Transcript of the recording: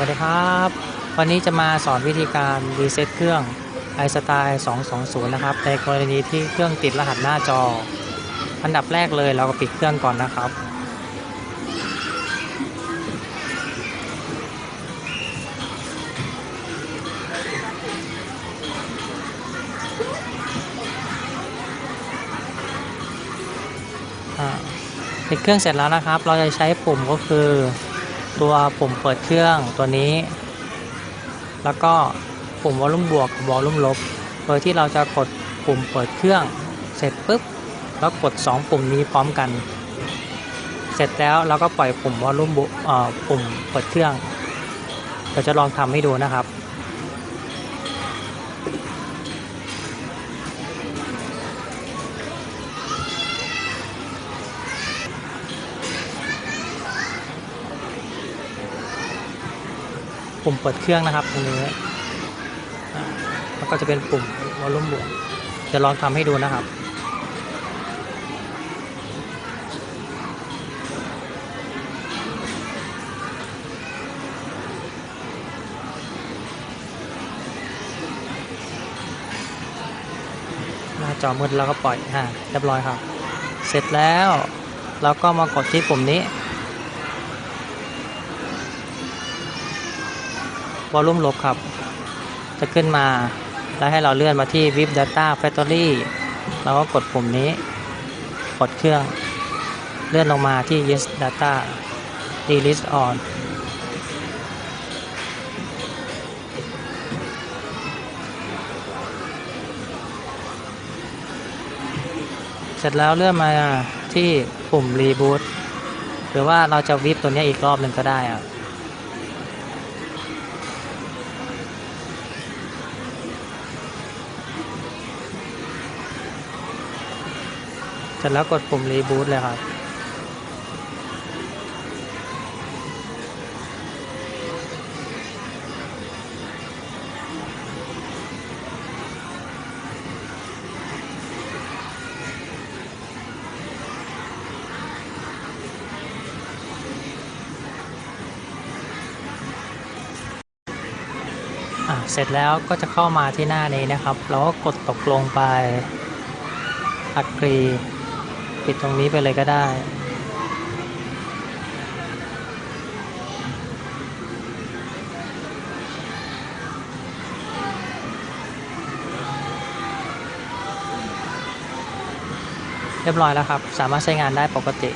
วัสดีครับ วันนี้จะมาสอนวิธีการรีเซ็ตเครื่อง i s t y l e 220 นะครับ ในกรณีที่เครื่องติดรหัสหน้าจอ อันดับแรกเลยเราก็ปิดเครื่องก่อนนะครับอ่าปิดเครื่องเสร็จแล้วนะครับ เราจะใช้ปุ่มก็คือ ตัวปุ่มเปิดเครื่องตัวนี้ แล้วก็ปุ่มวอลลุ่มบวกกับวอลลุ่มลบ โดยที่เราจะกดปุ่มเปิดเครื่อง เสร็จปุ๊บแล้วกด 2 ปุ่มนี้พร้อมกัน เสร็จแล้วเราก็ปล่อยปุ่มวอลลุ่มบุปุ่มเปิดเครื่อง เราจะลองทำให้ดูนะครับ ปุ่มเปิดเครื่องนะครับตรงนี้แล้วก็จะเป็นปุ่มวอลลุ่มบวกจะลองทำให้ดูนะครับหน้าจอมืดแล้วก็ปล่อยอ่าเรียบร้อยครับ เสร็จแล้วเราก็มากดที่ปุ่มนี้ วอลลุ่มลบครับ จะขึ้นมา แล้วให้เราเลื่อนมาที่ VIP Data Factory เราก็กดปุ่มนี้ กดเครื่อง เลื่อนลงมาที่ Yes Data Delete On เสร็จแล้วเลื่อนมาที่ปุ่ม Reboot หรือว่าเราจะวิปตัวนี้อีกรอบหนึ่งก็ได้อะ เสร็จแล้วกดปุ่มรีบูตเลยครับอะเสร็จแล้วก็จะเข้ามาที่หน้านี้นะครับเราก็กดตกลงไปอักรี ปิดตรงนี้ไปเลยก็ได้เรียบร้อยแล้วครับ สามารถใช้งานได้ปกติ